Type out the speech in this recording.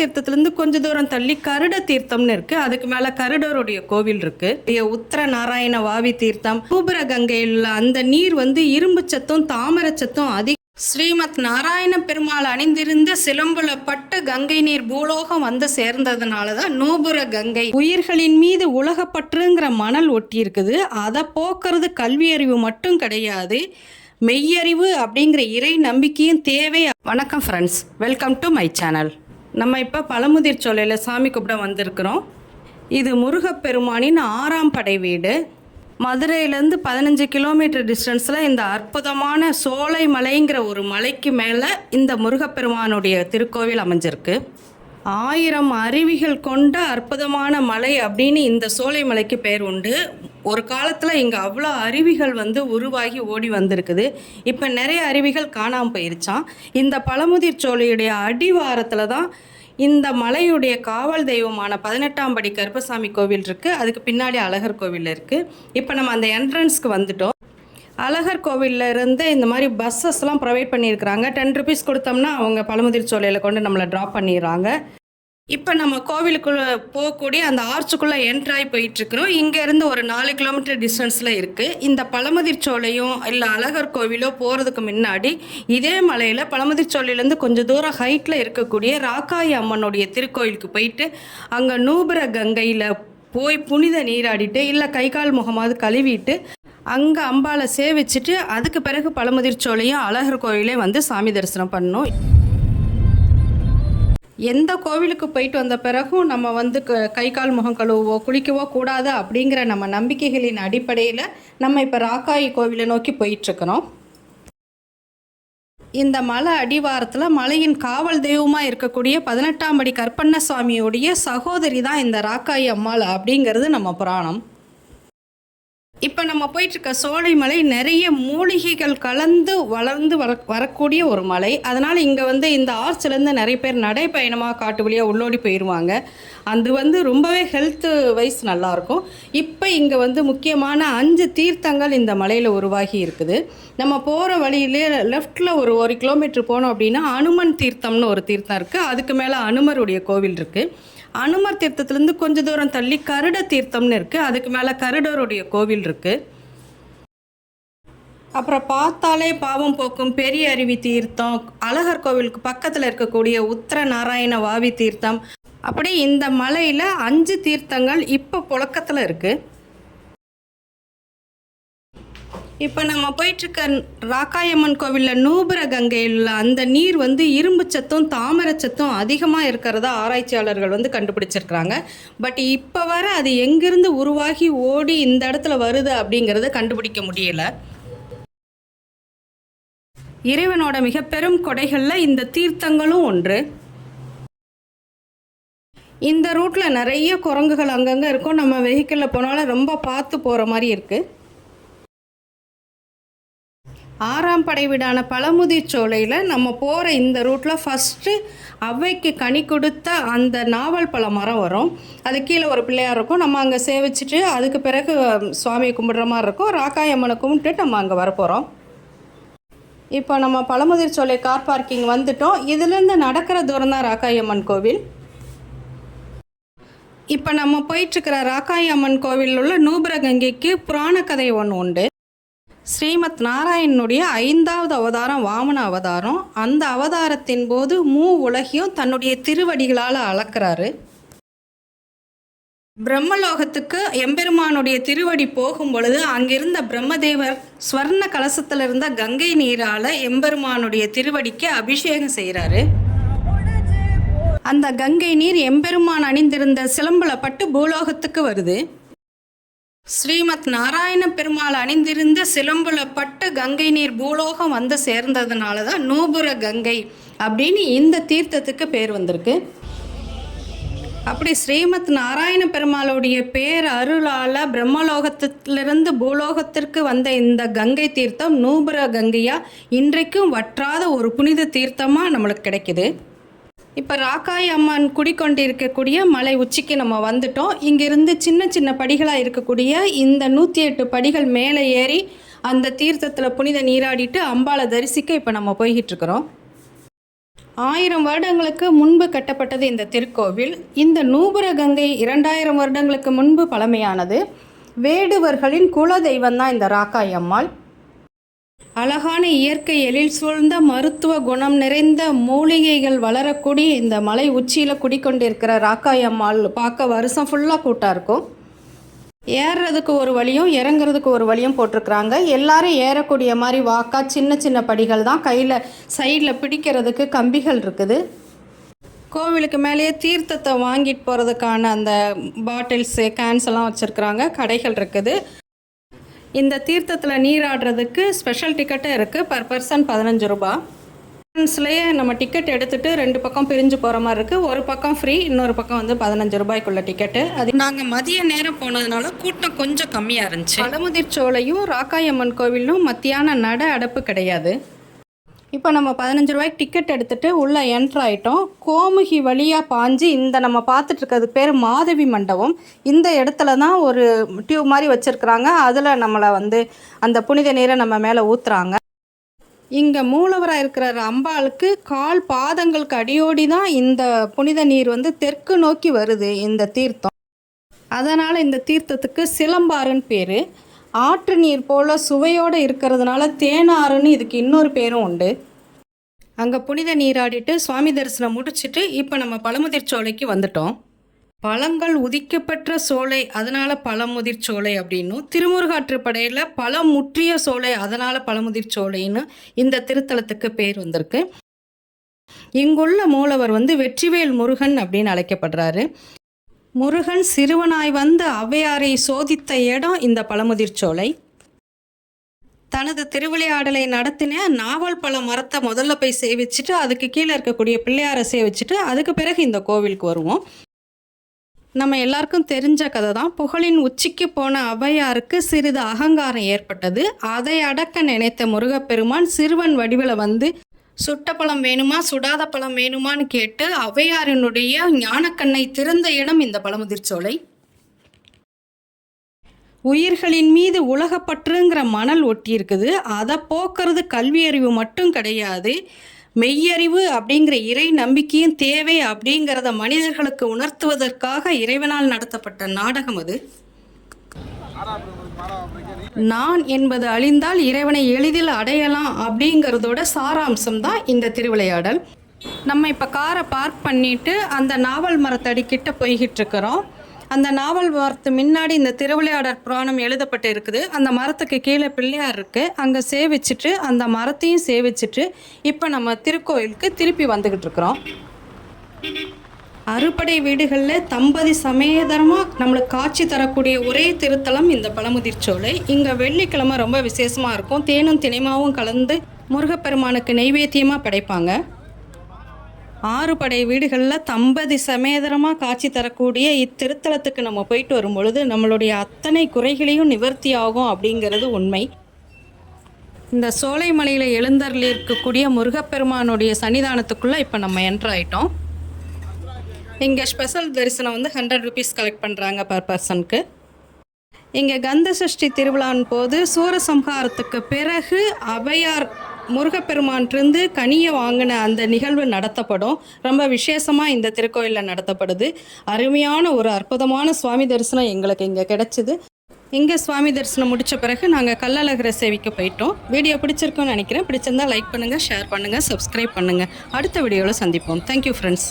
தீர்த்தத்திலிருந்து கொஞ்ச தூரம் தள்ளி கருட தீர்த்தம்னு இருக்கு. அதுக்கு மேல கருடருடைய கோவில் இருக்கு. உத்தர நாராயண வாவி தீர்த்தம் கூபுர கங்கையில் அந்த நீர் வந்து இரும்பு சத்தும் தாமரை சத்தும் அதிக ஸ்ரீமத் நாராயண பெருமாள் அணிந்திருந்த சிலம்புல பட்டு கங்கை நீர் பூலோகம் வந்து சேர்ந்ததுனால தான் நூபுர கங்கை உயிர்களின் மீது உலகப்பற்றுங்கிற மணல் ஒட்டி இருக்குது அதை போக்குறது கல்வி அறிவு மட்டும் கிடையாது. மெய்யறிவு அப்படிங்கிற இறை நம்பிக்கையும் தேவை. வணக்கம் friends welcome to my channel நம்ம இப்போ பழமுதிர் சோலையில் சாமி கும்பிட வந்திருக்கிறோம். இது முருகப்பெருமானின் ஆறாம் படை வீடு. மதுரையிலேருந்து பதினஞ்சு கிலோமீட்டர் டிஸ்டன்ஸில் இந்த அற்புதமான சோலை மலைங்கிற ஒரு மலைக்கு மேலே இந்த முருகப்பெருமானுடைய திருக்கோவில் அமைஞ்சிருக்கு. ஆயிரம் அருவிகள் கொண்ட அற்புதமான மலை அப்படின்னு இந்த சோலை மலைக்கு பேர் உண்டு. ஒரு காலத்தில் இங்கே அவ்வளோ அருவிகள் வந்து உருவாகி ஓடி வந்திருக்குது. இப்போ நிறைய அருவிகள் காணாமல் போயிருச்சான் இந்த பழமுதிர் சோலையுடைய அடிவாரத்தில் தான் இந்த மலையுடைய காவல் தெய்வமான பதினெட்டாம் படி கருப்பசாமி கோவில் இருக்குது அதுக்கு பின்னாடி அழகர் கோவில் இருக்குது இப்போ நம்ம அந்த என்ட்ரன்ஸ்க்கு வந்துட்டோம். அழகர் கோவிலில் இருந்து இந்த மாதிரி பஸ்ஸஸ்லாம் ப்ரொவைட் பண்ணியிருக்கிறாங்க. டென் ருபீஸ் கொடுத்தோம்னா அவங்க பழமுதிர் சோலையில் கொண்டு நம்மளை ட்ராப் பண்ணிடுறாங்க. இப்போ நம்ம கோவிலுக்குள்ளே போகக்கூடிய அந்த ஆர்ச்சுக்குள்ளே என்ட்ராகி போயிட்டுருக்குறோம். இங்கேருந்து ஒரு நாலு கிலோமீட்டர் டிஸ்டன்ஸில் இருக்குது இந்த பழமுதிர் சோலையும் இல்லை அழகர் கோவிலோ போகிறதுக்கு முன்னாடி இதே மலையில் பழமுதிர் சோலையிலேருந்து கொஞ்சம் தூரம் ஹைட்டில் இருக்கக்கூடிய ராக்காயி அம்மனுடைய திருக்கோயிலுக்கு போயிட்டு அங்கே நூபுர கங்கையில் போய் புனித நீராடிட்டு இல்லை கை கால் முகமாவது கழுவிட்டு அங்கே அம்பாவை சேவிச்சுட்டு அதுக்கு பிறகு பழமுதிர்ச்சோலையும் அழகர் கோயிலே வந்து சாமி தரிசனம் பண்ணணும். எந்த கோவிலுக்கு போயிட்டு வந்த பிறகும் நம்ம வந்து க- கை கால் முகம் கழுவோ குளிக்கவோ கூடாது அப்படிங்கிற நம்ம நம்பிக்கைகளின் அடிப்படையில் நம்ம இப்போ ராக்காயி கோவிலை நோக்கி போயிட்டுருக்கிறோம். இந்த மலை அடிவாரத்தில் மலையின் காவல் தெய்வமாக இருக்கக்கூடிய பதினெட்டாம் படி கற்பண்ண சுவாமியுடைய சகோதரி தான் இந்த ராக்காயி அம்மாள் அப்படிங்கிறது நம்ம புராணம். இப்போ நம்ம போயிட்டுருக்க சோலைமலை நிறைய மூலிகைகள் கலந்து வளர்ந்து வர வரக்கூடிய ஒரு மலை. அதனால் இங்கே வந்து இந்த ஆர்ச்சிலேருந்து நிறைய பேர் நடைப்பயணமாக காட்டு வழியாக உள்ளோடி போயிடுவாங்க அது வந்து ரொம்பவே ஹெல்த்து வைஸ் நல்லாயிருக்கும் இப்போ இங்கே வந்து முக்கியமான அஞ்சு தீர்த்தங்கள் இந்த மலையில் உருவாகி இருக்குது. நம்ம போகிற வழியிலே லெஃப்டில் ஒரு ஒரு கிலோமீட்டர் போனோம் அப்படின்னா அனுமன் தீர்த்தம்னு ஒரு தீர்த்தம் இருக்குது அதுக்கு மேலே அனுமருடைய கோவில் இருக்குது அனுமர் தீர்த்தத்துலேருந்து கொஞ்சம் தூரம் தள்ளி கருட தீர்த்தம்னு இருக்குது அதுக்கு மேலே கருடருடைய கோவில் இருக்குது அப்புறம் பார்த்தாலே பாவம் போக்கும் பெரிய அருவி தீர்த்தம் அழகர் கோவிலுக்கு பக்கத்தில் இருக்கக்கூடிய உத்தர நாராயண வாவி தீர்த்தம். அப்படி இந்த மலையில் அஞ்சு தீர்த்தங்கள் இப்போ புழக்கத்தில் இருக்குது இப்போ நம்ம போயிட்டுருக்க ராக்காயம்மன் கோவிலில் நூபுர கங்கையில் அந்த நீர் வந்து இரும்பு சத்தும் தாமரை சத்தும் அதிகமாக இருக்கிறதா ஆராய்ச்சியாளர்கள் வந்து கண்டுபிடிச்சிருக்கிறாங்க. பட் இப்போ வர அது எங்கிருந்து உருவாகி ஓடி இந்த இடத்துல வருது அப்படிங்கிறத கண்டுபிடிக்க முடியல. இறைவனோட மிக பெரும் கொடைகளில் இந்த தீர்த்தங்களும் ஒன்று. இந்த ரூட்டில் நிறைய குரங்குகள் அங்கங்கே இருக்கும். நம்ம வெஹிக்கிளில் போனாலும் ரொம்ப பார்த்து போகிற மாதிரி இருக்குது ஆறாம் படை வீடான பழமுதிர் சோலையில் நம்ம போகிற இந்த ரூட்டில் ஃபஸ்ட்டு அவ்வைக்கு கனி கொடுத்த அந்த நாவல் பழ மரம் வரும். அது கீழே ஒரு பிள்ளையார் இருக்கும். நம்ம அங்கே சேவிச்சுட்டு அதுக்கு பிறகு சுவாமியை கும்பிடுற மாதிரி இருக்கும். ராக்காயம்மனை கும்பிட்டு நம்ம அங்கே வரப்போகிறோம் இப்போ நம்ம பழமுதிர் சோலை கார் பார்க்கிங் வந்துட்டோம். இதுலேருந்து நடக்கிற தூரம் தான் ராக்காயம்மன் கோவில். இப்போ நம்ம போயிட்டுருக்கிற ராக்காயம்மன் கோவிலில் உள்ள நூபுரகங்கைக்கு புராண கதை ஒன்று உண்டு. ஸ்ரீமத் நாராயணனுடைய ஐந்தாவது அவதாரம் வாமன அவதாரம். அந்த அவதாரத்தின் போது மூ உலகையும் தன்னுடைய திருவடிகளால் அளக்கிறாரு. பிரம்மலோகத்துக்கு எம்பெருமானுடைய திருவடி போகும் பொழுது அங்கிருந்த பிரம்மதேவர் ஸ்வர்ண கலசத்தில் இருந்த கங்கை நீரால் எம்பெருமானுடைய திருவடிக்கு அபிஷேகம் செய்கிறாரு அந்த கங்கை நீர் எம்பெருமான் அணிந்திருந்த சிலம்புல பட்டு பூலோகத்துக்கு வருது. ஸ்ரீமத் நாராயண பெருமாள் அணிந்திருந்த சிலம்புல பட்டு கங்கை நீர் பூலோகம் வந்து சேர்ந்ததுனால தான் நூபுர கங்கை அப்படின்னு இந்த தீர்த்தத்துக்கு பேர் வந்திருக்கு. அப்படி ஸ்ரீமத் நாராயண பெருமாளுடைய பேர் அருளால் பிரம்மலோகத்திலிருந்து பூலோகத்திற்கு வந்த இந்த கங்கை தீர்த்தம் நூபுர கங்கையாக இன்றைக்கும் வற்றாத ஒரு புனித தீர்த்தமாக நம்மளுக்கு கிடைக்குது. இப்போ ராக்காய் அம்மன் குடிக்கொண்டிருக்கக்கூடிய மலை உச்சிக்கு நம்ம வந்துட்டோம். இங்கிருந்து சின்ன சின்ன படிகளாக இருக்கக்கூடிய இந்த நூற்றி எட்டு படிகள் மேலே ஏறி அந்த தீர்த்தத்தில் புனித நீராடிட்டு அம்பாளை தரிசிக்க இப்போ நம்ம போய்கிட்டு இருக்கிறோம். ஆயிரம் வருடங்களுக்கு முன்பு கட்டப்பட்டது இந்த திருக்கோவில். இந்த நூபுர கங்கை இரண்டாயிரம் வருடங்களுக்கு முன்பு பழமையானது. வேடுவர்களின் குல தெய்வம் தான் இந்த ராக்காய் அம்மாள். அழகான இயற்கை எழில் சூழ்ந்த மருத்துவ குணம் நிறைந்த மூலிகைகள் வளரக்கூடிய இந்த மலை உச்சியில் குடிக்கொண்டிருக்கிற ராக்காய் அம்மாள் பார்க்க வருஷம் ஃபுல்லாக கூட்டாக இருக்கும். ஏறுறதுக்கு ஒரு வழியும் இறங்குறதுக்கு ஒரு வழியும் போட்டிருக்கிறாங்க. எல்லாரும் ஏறக்கூடிய மாதிரி வாக்கா சின்ன சின்ன படிகள் தான் கையில் சைடில் பிடிக்கிறதுக்கு கம்பிகள் இருக்குது. கோவிலுக்கு மேலேயே தீர்த்தத்தை வாங்கிட்டு போகிறதுக்கான அந்த பாட்டில்ஸு கேன்ஸ் எல்லாம் வச்சுருக்குறாங்க. கடைகள் இருக்குது. இந்த தீர்த்தத்தில் நீராடுறதுக்கு ஸ்பெஷல் டிக்கெட்டும் இருக்குது பர் பர்சன் பதினஞ்சு ரூபா. என்ட்ரன்ஸ்லேயே நம்ம டிக்கெட் எடுத்துட்டு ரெண்டு பக்கம் பிரிஞ்சு போகிற மாதிரி இருக்குது ஒரு பக்கம் ஃப்ரீ இன்னொரு பக்கம் வந்து பதினஞ்சு ரூபாய்க்குள்ள டிக்கெட்டு அது நாங்கள் மதிய நேரம் போனதுனால கூட்டம் கொஞ்சம் கம்மியாக இருந்துச்சு. பழமுதிர் சோலையும் ராக்காயம்மன் கோவிலும் மத்தியான நட அடப்பு கிடையாது. இப்போ நம்ம பதினஞ்சு ரூபாய்க்கு டிக்கெட் எடுத்துகிட்டு உள்ளே என்ட்ரு ஆகிட்டோம் கோமுகி வழியாக பாஞ்சு இந்த நம்ம பார்த்துட்ருக்கிறது பேர் மாதவி மண்டபம். இந்த இடத்துல தான் ஒரு டியூப் மாதிரி வச்சுருக்குறாங்க. அதில் நம்மளை வந்து அந்த புனித நீரை நம்ம மேலே ஊற்றுறாங்க இங்கே மூலவராக இருக்கிற அம்பாளுக்கு கால் பாதங்களுக்கு அடியோடி தான் இந்த புனித நீர் வந்து தெற்கு நோக்கி வருது இந்த தீர்த்தம். அதனால் இந்த தீர்த்தத்துக்கு சிலம்பாறுன்னு பேர். ஆற்று நீர் போல் சுவையோடு இருக்கிறதுனால தேனாறுன்னு இதுக்கு இன்னொரு பேரும் உண்டு. அங்கே புனித நீராடிட்டு சுவாமி தரிசனம் முடிச்சிட்டு இப்போ நம்ம பழமுதிர் சோலைக்கு வந்துட்டோம். பழங்கள் உதிக்கப்பெற்ற சோலை அதனால் பழமுதிர் சோலை அப்படின்னும் திருமுருகாற்றுப்படையில் பழம் முற்றிய சோலை அதனால் பழமுதிர் சோலைன்னு இந்த திருத்தலத்துக்கு பேர் வந்திருக்கு. இங்குள்ள மூலவர் வந்து வெற்றிவேல் முருகன் அப்படின்னு அழைக்கப்படுறாரு. முருகன் சிறுவனாய் வந்து ஔவையாரை சோதித்த இடம் இந்த பழமுதிர் சோலை. தனது திருவிளையாடலை நடத்தின நாவல் பழ மரத்தை முதல்ல போய் சேவிச்சுட்டு அதுக்கு கீழே இருக்கக்கூடிய பிள்ளையாரை சேவிச்சுட்டு அதுக்கு பிறகு இந்த கோவிலுக்கு வருவோம். நம்ம எல்லாருக்கும் தெரிஞ்ச கதை தான். புகழின் உச்சிக்கு போன அவையாருக்கு சிறிது அகங்காரம் ஏற்பட்டது. அதை அடக்க நினைத்த முருகப்பெருமான் சிறுவன் வடிவில் வந்து சுட்ட பழம் வேணுமா சுடாத பழம் வேணுமான்னு கேட்டு ஔவையாரினுடைய ஞானக்கண்ணை திறந்த இடம் இந்த பழமுதிர்ச்சோலை உயிர்களின் மீது உலகப்பற்றுங்கிற மணல் ஒட்டி இருக்குது அதை போக்குறது கல்வி அறிவு மட்டும் கிடையாது. மெய்யறிவு அப்படிங்கிற இறை நம்பிக்கையும் தேவை அப்படிங்கிறத மனிதர்களுக்கு உணர்த்துவதற்காக இறைவனால் நடத்தப்பட்ட நாடகம் அது. நான் என்பது அழிந்தால் இறைவனை எளிதில் அடையலாம் அப்படிங்கிறதோட சாராம்சம் தான் இந்த திருவிளையாடல். நம்ம இப்போ காரை பார்க் பண்ணிட்டு அந்த நாவல் மரத்தடி கிட்ட போய்கிட்டு இருக்கிறோம் அந்த நாவல் மரத்து முன்னாடி இந்த திருவிளையாடல் புராணம் எழுதப்பட்டு இருக்குது அந்த மரத்துக்கு கீழே பிள்ளையார் இருக்கு. அங்கே சேவிச்சுட்டு அந்த மரத்தையும் சேவிச்சுட்டு இப்போ நம்ம திருக்கோயிலுக்கு திருப்பி வந்துக்கிட்டு இருக்கிறோம் அறுபடை வீடுகளில் தம்பதி சமேதரமாக நம்மளுக்கு காட்சி தரக்கூடிய ஒரே திருத்தலம் இந்த பழமுதிர் சோலை. இங்கே வெள்ளிக்கிழமை ரொம்ப விசேஷமாக இருக்கும். தேனும் தினைமாவும் கலந்து முருகப்பெருமானுக்கு நைவேத்தியமாக படைப்பாங்க. ஆறு படை வீடுகளில் தம்பதி சமேதரமாக காட்சி தரக்கூடிய இத்திருத்தலத்துக்கு நம்ம போயிட்டு வரும் பொழுது நம்மளுடைய அத்தனை குறைகளையும் நிவர்த்தி ஆகும் அப்படிங்கிறது உண்மை. இந்த சோலைமலையில் எழுந்தரில் இருக்கக்கூடிய முருகப்பெருமானுடைய சன்னிதானத்துக்குள்ளே இப்போ நம்ம என்ட்ராயிட்டோம் இங்கே ஸ்பெஷல் தரிசனம் வந்து ஹண்ட்ரட் ருபீஸ் கலெக்ட் பண்ணுறாங்க பர் பர்சனுக்கு இங்கே கந்த சஷ்டி திருவிழான் போது சூரசம்ஹாரத்துக்கு பிறகு அவையார் முருகப்பெருமான்ட்டிருந்து கனியை வாங்கின அந்த நிகழ்வு நடத்தப்படும். ரொம்ப விசேஷமாக இந்த திருக்கோயிலில் நடத்தப்படுது. அருமையான ஒரு அற்புதமான சுவாமி தரிசனம் எங்களுக்கு இங்கே கிடைச்சிது. இங்கே சுவாமி தரிசனம் முடித்த பிறகு நாங்கள் கல்லழகரை சேவிக்க போயிட்டோம். வீடியோ பிடிச்சிருக்கோன்னு நினைக்கிறேன். பிடிச்சிருந்தா லைக் பண்ணுங்கள் ஷேர் பண்ணுங்கள் சப்ஸ்கிரைப் பண்ணுங்கள் அடுத்த வீடியோவில் சந்திப்போம். Thank you friends